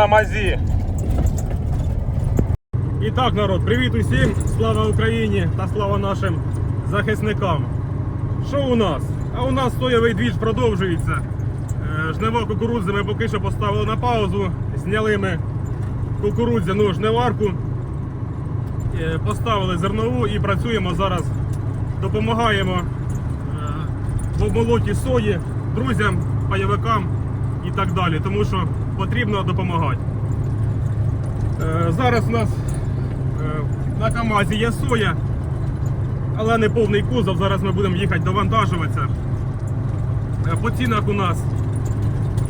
на мазі. І так, народ, привіт усім! Слава Україні та слава нашим захисникам. Що у нас? А у нас соєвий двіж продовжується. Е, Жнива кукурудзи ми поки що поставили на паузу. Зняли ми кукурудзяну жниварку, е, поставили зернову і працюємо зараз. Допомагаємо е, в обмолоті сої друзям, пайовикам і так далі, тому що потрібно допомагати. Е, Зараз у нас е, на КАМАЗі є соя, але не повний кузов. Зараз ми будемо їхати довантажуватися. Е, По цінах у нас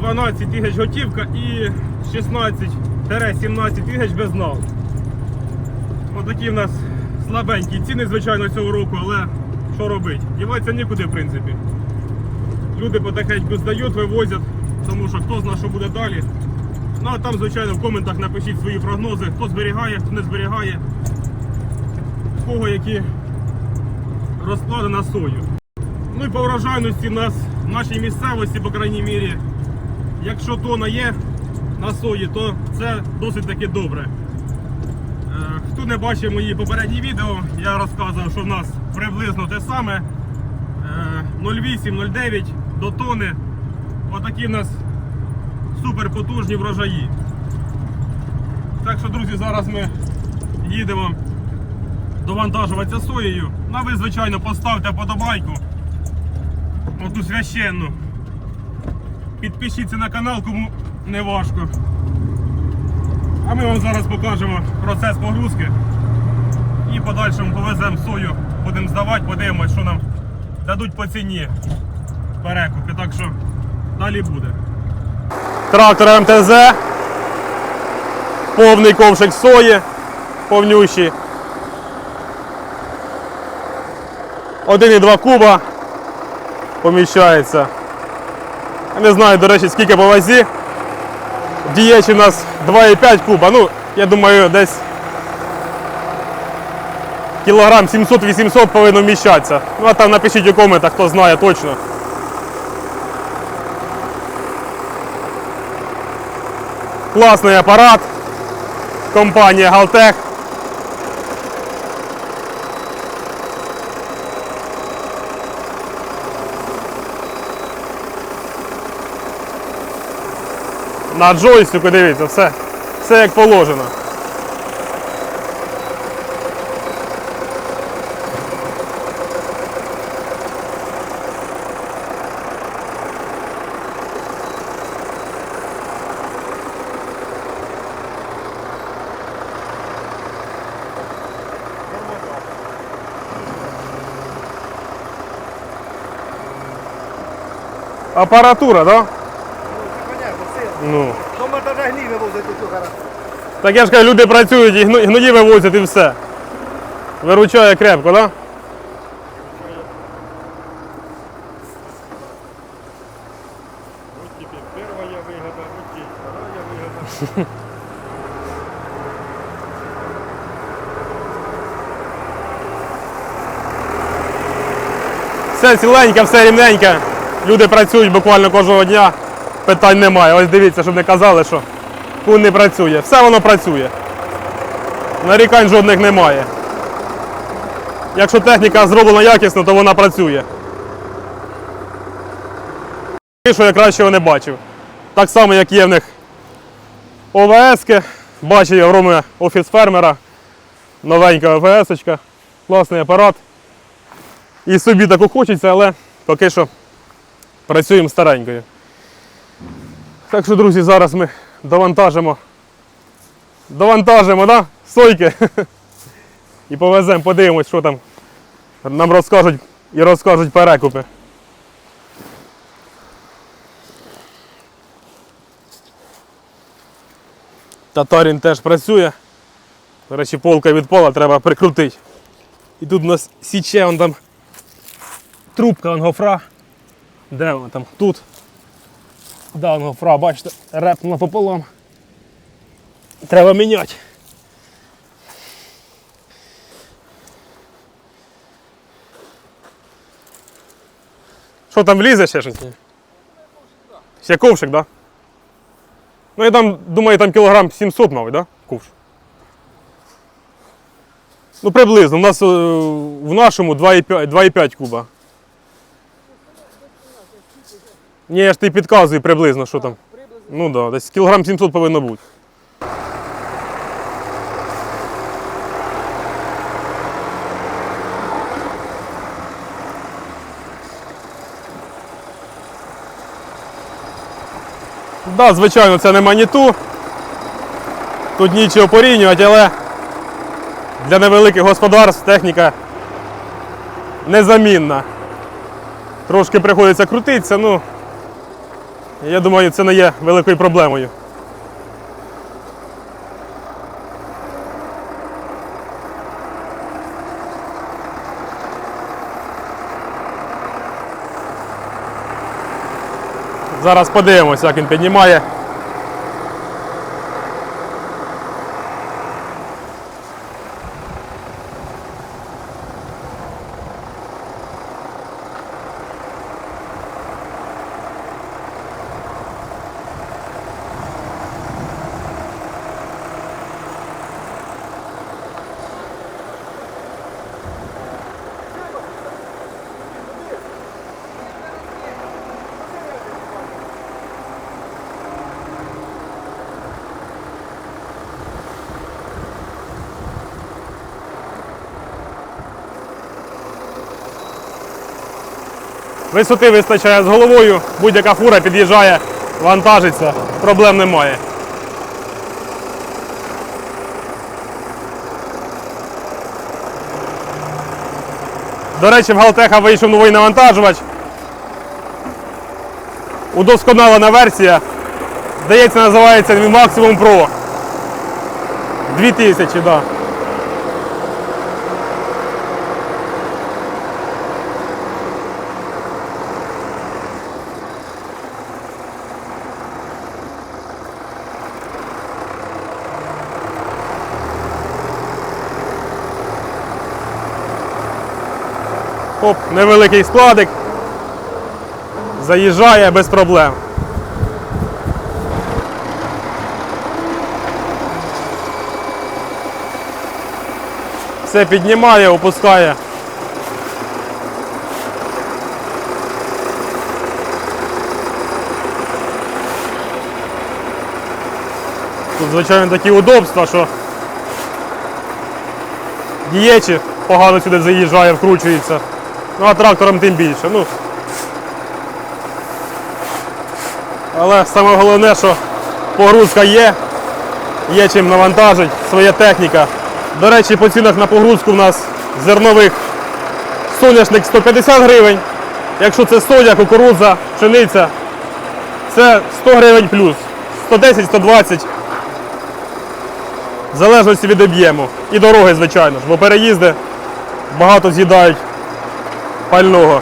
12 тисяч готівка і 16-17 тисяч без нал. Отакі в нас слабенькі ціни, звичайно, цього року, але що робити? Діватися нікуди, в принципі. Люди потихеньку здають, вивозять, тому що хто знає, що буде далі. Ну а там, звичайно, в коментах напишіть свої прогнози, хто зберігає, хто не зберігає, в кого які розклади на сою. Ну і по врожайності в нас в нашій місцевості, по крайній мірі, якщо тона є на сої, то це досить таки добре. Е, Хто не бачив мої попередні відео, я розказував, що в нас приблизно те саме. Е, 0,8-0,9 до тони. Отакі в нас суперпотужні врожаї. Так що, друзі, зараз ми їдемо довантажуватися соєю. Ну, а ви, звичайно, поставте подобайку. Оту священну. Підпишіться на канал, кому не важко. А ми вам зараз покажемо процес погрузки. І подальшому повеземо сою, будемо здавати, подивимось, що нам дадуть по ціні перекупи. Так що далі буде. Трактор МТЗ. Повний ковшик сої. Повнющий. 1,2 куба поміщається. Я не знаю, до речі, скільки по вазі. Дієчі у нас 2,5 куба. Ну, я думаю, десь кілограм 700-800 повинно вміщатися. Ну а там напишіть у коментах, хто знає точно. Класний апарат. Компанія Галтех. На джойстику дивіться, все, все як положено. Апаратура? Да? Ну. Ну, ми даже гній вивозити тут хорошо. Так я ж кажу, люди працюють і гно- гної вивозять і все. Виручає крепко? Да? Вот первая выгода, вот вторая выгода. Все ціленьке, все рівненьке. Люди працюють буквально кожного дня. Питань немає. Ось дивіться, щоб не казали, що кун не працює. Все воно працює. Нарікань жодних немає. Якщо техніка зроблена якісно, то вона працює. Що я кращого не бачив. Так само, як є в них ОВС-ки. Бачив я в Роми офіс фермера. Новенька ОВС-очка. Класний апарат. І собі таку хочеться, але поки що працюємо старенькою. Так що, друзі, зараз ми довантажимо. Довантажимо, да? Сойки. І повеземо, подивимось, що там нам розкажуть і розкажуть перекупи. Татарін теж працює. До речі, полка відпала, треба прикрутити. І тут у нас січе он там трубка он гофра. Де вона там? Тут. Да, он гофра, бачите, репнула пополам. Треба міняти. Що там влізе ще щось? Ще ковшик, так? Да? Ну я там думаю, там кілограм 700, мабуть, да? Ковш. Ну, приблизно. У нас е, в нашому 2,5 2,5 куба. Ні, я ж ти підказую приблизно, що там. Ну так, да, десь кілограм 700 повинно бути. Так, да, звичайно, це не маніту. Тут нічого порівнювати, але для невеликих господарств техніка незамінна. Трошки приходиться крутитися, ну я думаю, це не є великою проблемою. Зараз подивимося, як він піднімає. Висоти вистачає з головою, будь-яка фура під'їжджає, вантажиться, проблем немає. До речі, в Галтеха вийшов новий навантажувач. Удосконалена версія. Здається, називається Maximum Pro. 2000, так. Да. Невеликий складик. Заїжджає без проблем. Все піднімає, опускає. Тут, звичайно, такі удобства, що дієчі погано сюди заїжджає, вкручується. Ну а трактором тим більше. Ну. Але саме головне, що погрузка є, є чим навантажить, своя техніка. До речі, по цінах на погрузку в нас зернових соняшник 150 гривень. Якщо це соня, кукурудза, пшениця, це 100 гривень плюс. 110-120. В залежності від об'єму. І дороги, звичайно ж, бо переїзди багато з'їдають пального.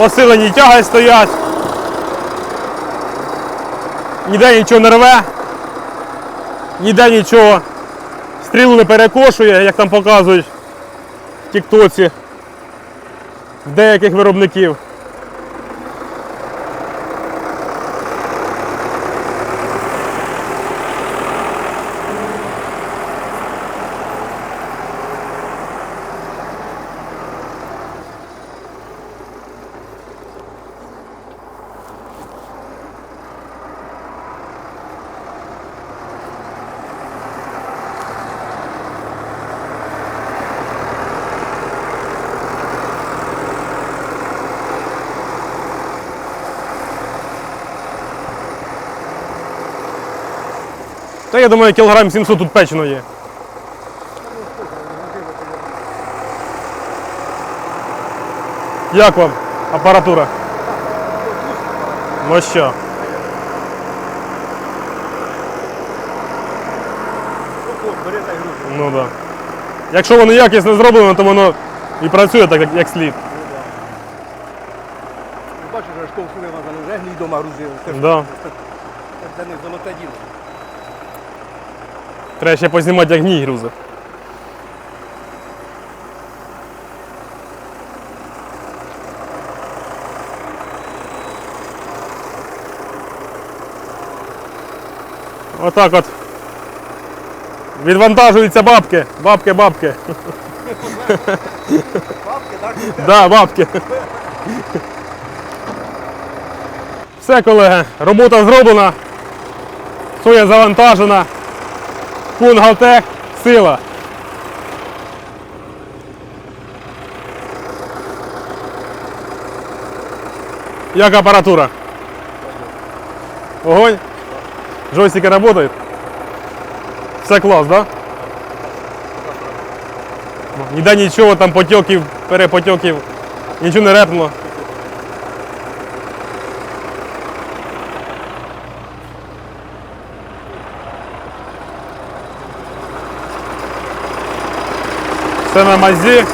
Посилені тяги стоять. Ніде нічого не рве, ніде нічого стрілу не перекошує, як там показують в Тіктоці в деяких виробників. Та я думаю, кілограм 700 тут печено є. Як вам апаратура? Ну що? Ну да. Якщо воно якісно зроблено, то воно і працює так, як слід. Бачиш, аж школу назад вже глій дома грузили. Це ж для них золоте діло. Треба ще познімати, як гній грузи. Отак от. Відвантажуються бабки. Бабки, бабки. Бабки, так? Да, бабки. Все, колеги, робота зроблена. Соя завантажена. Кунгалтех, сила. Як апаратура? Огонь? Джойстики работают? Все клас, да? Ніде нічого, там потьоків, перепотьоків, нічого не репнуло. Все на мазі.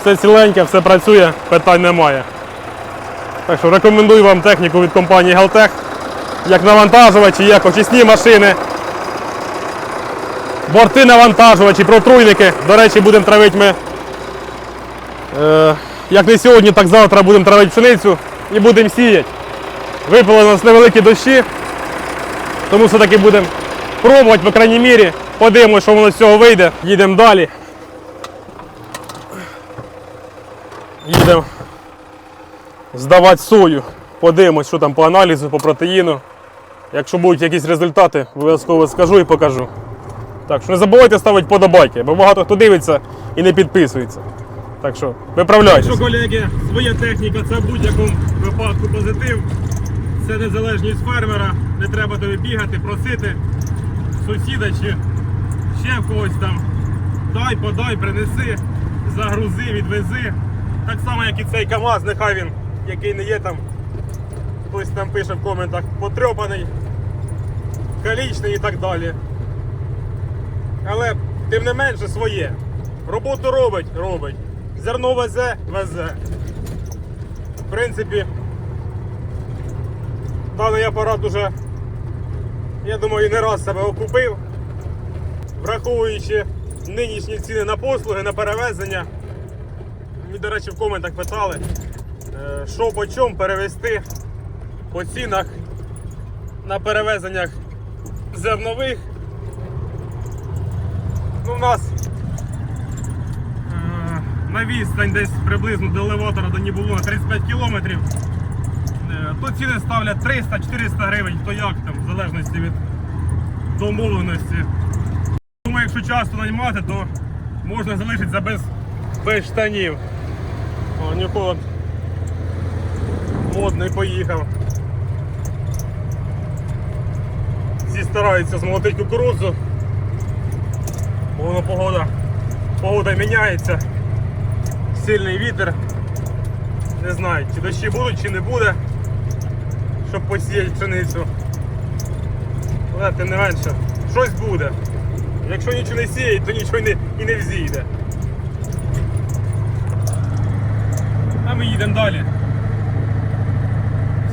Все ціленьке, все працює, питань немає. Так що рекомендую вам техніку від компанії Галтех як навантажувачі, як очисні машини, борти навантажувачі, протруйники. До речі, будемо травити ми. Е, як не сьогодні, так завтра будемо травити пшеницю і будемо сіяти. Випали у нас невеликі дощі, тому все-таки будемо пробувати, по крайній мірі. Подивимося, що воно з цього вийде. Їдемо далі. Їдемо здавати сою. Подивимось, що там по аналізу, по протеїну. Якщо будуть якісь результати, обов'язково скажу і покажу. Так що не забувайте ставити подобайки, бо багато хто дивиться і не підписується. Так що виправляйтесь. Що, колеги, своя техніка це в будь-якому випадку позитив. Це незалежність фермера. Не треба тобі бігати, просити сусіда чи ще в когось там. Дай, подай, принеси, загрузи, відвези. Так само, як і цей КАМАЗ, нехай він, який не є там, хтось там пише в коментах, потрьопаний, калічний і так далі. Але тим не менше своє. Роботу робить, робить. Зерно везе, везе. В принципі, даний апарат уже, я думаю, не раз себе окупив, враховуючи нинішні ціни на послуги, на перевезення. Мені, до речі, в коментах питали, е, що по чому перевезти по цінах на перевезеннях зернових. Ну, у нас е, на відстань десь приблизно до елеватора до Нібулона 35 кілометрів. Е, То ціни ставлять 300-400 гривень, хто як там, в залежності від домовленості. Думаю, якщо часто наймати, то можна залишитися без, без штанів. О, нікого модний поїхав. Всі стараються змолотити кукурудзу. Бо воно погода, погода міняється. Сильний вітер. Не знаю, чи дощі будуть, чи не буде, щоб посіяти пшеницю. Але тим не менше, щось буде. Якщо нічого не сіять, то нічого не, і не взійде. А ми їдемо далі.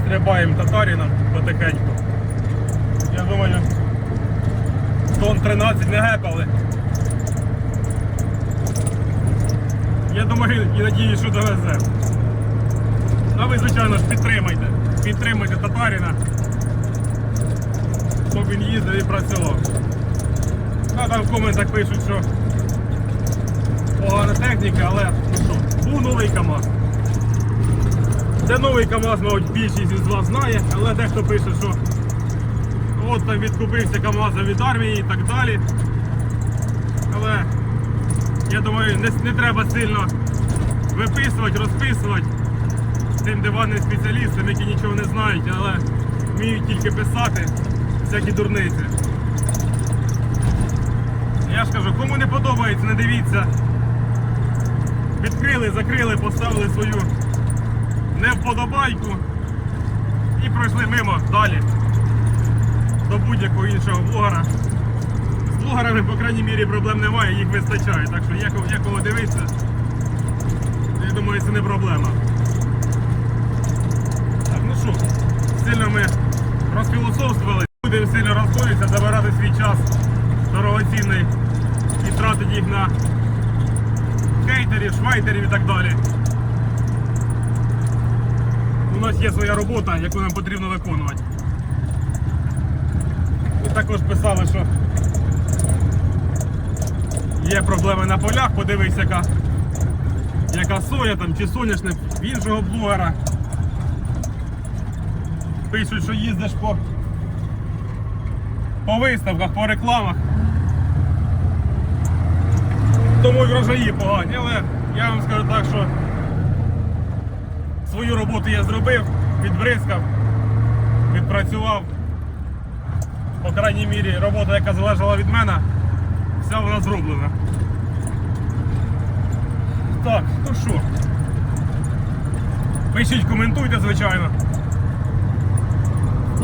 Стрибаємо татаріном потихеньку. Я думаю, тон 13 не гепали. Я думаю і надіюсь, що довезе. А ви, звичайно ж, підтримайте. Підтримайте татаріна, щоб він їздив і працював. А там в коментах пишуть, що погана техніка, але ну що, був новий КАМАЗ. Це новий КАМАЗ, мабуть, більшість із вас знає, але дехто пише, що от там відкупився КАМАЗ від армії і так далі. Але я думаю, не, не треба сильно виписувати, розписувати тим диванним спеціалістам, які нічого не знають, але вміють тільки писати всякі дурниці. Я ж кажу, кому не подобається, не дивіться. Відкрили, закрили, поставили свою невподобайку і пройшли мимо далі до будь-якого іншого блогера. З блогерами, по крайній мірі, проблем немає, їх вистачає. Так що є кого дивитися. Я думаю, це не проблема. Так, ну що, сильно ми розфілософствували. Будемо сильно розходитися, забирати свій час дорогоцінний і тратити їх на хейтерів, швайтерів і так далі. У нас є своя робота, яку нам потрібно виконувати. Ви також писали, що є проблеми на полях, подивись, яка, яка соя там чи соняшник в іншого блогера. Пишуть, що їздиш по, по виставках, по рекламах. Тому і врожаї погані, але я вам скажу так, що свою роботу я зробив, відбризкав, відпрацював. По крайній мірі, робота, яка залежала від мене, вся вона зроблена. Так, ну що. Пишіть, коментуйте, звичайно.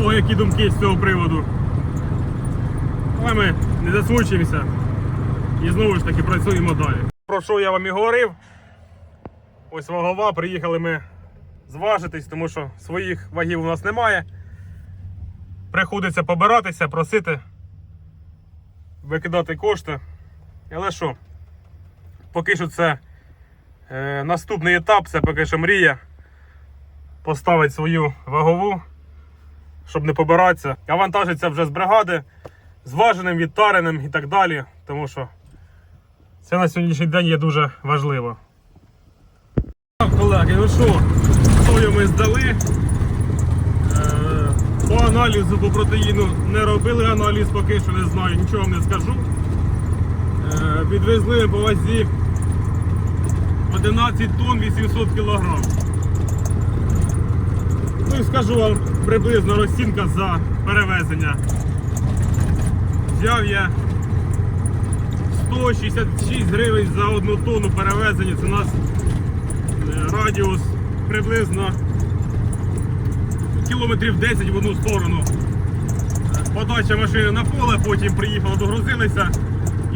О, які думки з цього приводу. Але ми не засмучуємося і знову ж таки працюємо далі. Про що я вам і говорив. Ось вагова, приїхали ми зважитись, тому що своїх вагів у нас немає. Приходиться побиратися, просити, викидати кошти. Але що, поки що це е, наступний етап, це поки що мрія поставити свою вагову, щоб не побиратися. А вантажиться вже з бригади, зваженим, відтареним і так далі. Тому що це на сьогоднішній день є дуже важливо. Так, колеги, ну що, сою ми здали. Е, По аналізу по протеїну не робили аналіз, поки що не знаю, нічого вам не скажу. Е, Відвезли по вазі 11 тонн 800 кілограм. Ну і скажу вам приблизно розцінка за перевезення. Взяв я 166 гривень за одну тонну перевезення. Це у нас е, радіус приблизно кілометрів 10 в одну сторону. Е, Подача машини на поле, потім приїхали, догрузилися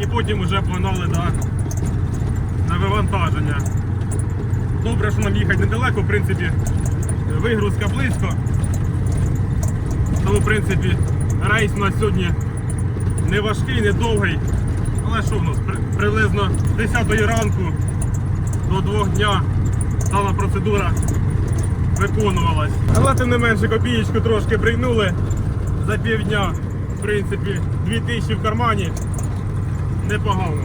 і потім вже погнали на, на вивантаження. Добре, що нам їхати недалеко, в принципі, вигрузка близько. Тому, в принципі, рейс у нас сьогодні не важкий, не довгий. Але що в нас? Приблизно з 10 ранку до 2 дня дана процедура виконувалась. Але тим не менше копієчку трошки пригнули за півдня. В принципі, 2000 в кармані. Непогано.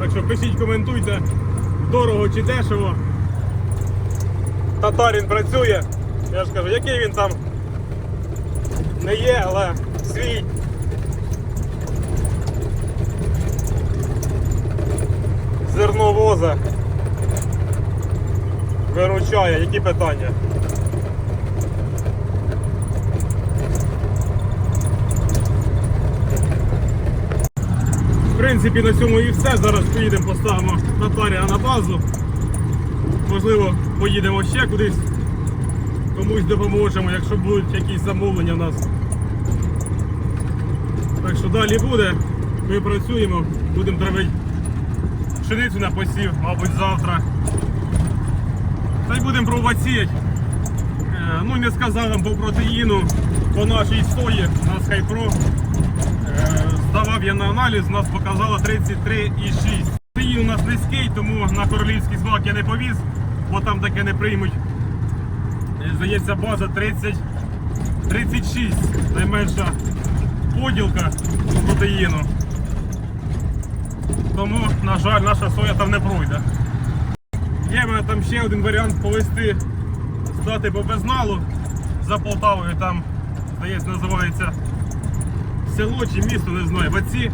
Так що пишіть, коментуйте, дорого чи дешево. Татарин працює. Я ж кажу, який він там не є, але свій. Зерно воза. Виручає, які питання? В принципі, на цьому і все. Зараз поїдемо, поставимо Татарія на базу. Можливо, поїдемо ще кудись, комусь допоможемо, якщо будуть якісь замовлення в нас. Так що далі буде. Ми працюємо, будемо травити пшеницю на посів, мабуть, завтра. Та й будемо пробувати сіяти. Е, Ну, не сказав вам по протеїну, по нашій сої, хайпро. Е, Здавав я на аналіз, нас показало 33,6. Протеїн у нас низький, тому на королівський смак я не повіз, бо там таке не приймуть. Е, Здається, база 30, 36, найменша поділка протеїну. Тому, на жаль, наша соя там не пройде. Є в мене там ще один варіант повести здати по безналу за Полтавою. Там, здається, називається село чи місто, не знаю. Баці.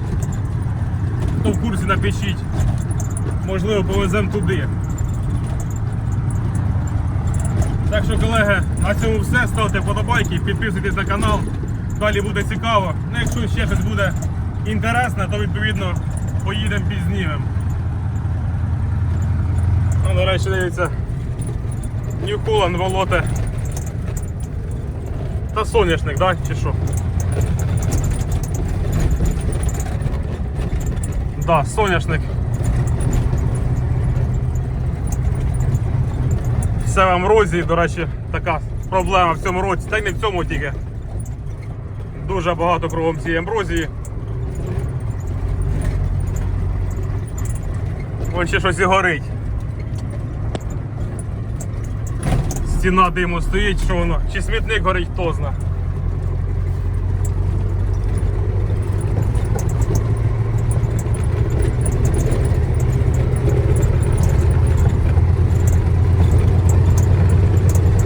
Хто в курсі напишіть. Можливо, повеземо туди. Так що, колеги, на цьому все. Ставте вподобайки, підписуйтесь на канал. Далі буде цікаво. Ну, якщо ще щось буде інтересне, то відповідно поїдемо пізнімемо. Ну, до речі, дивіться. New волоте. Та соняшник, да? Чи що? Да, соняшник. Все в амрозії, до речі, така проблема в цьому році, та й не в цьому тільки. Дуже багато кругом цієї амброзії. Вон ще щось і горить. Стіна диму стоїть, що воно. Чи смітник горить, хто зна.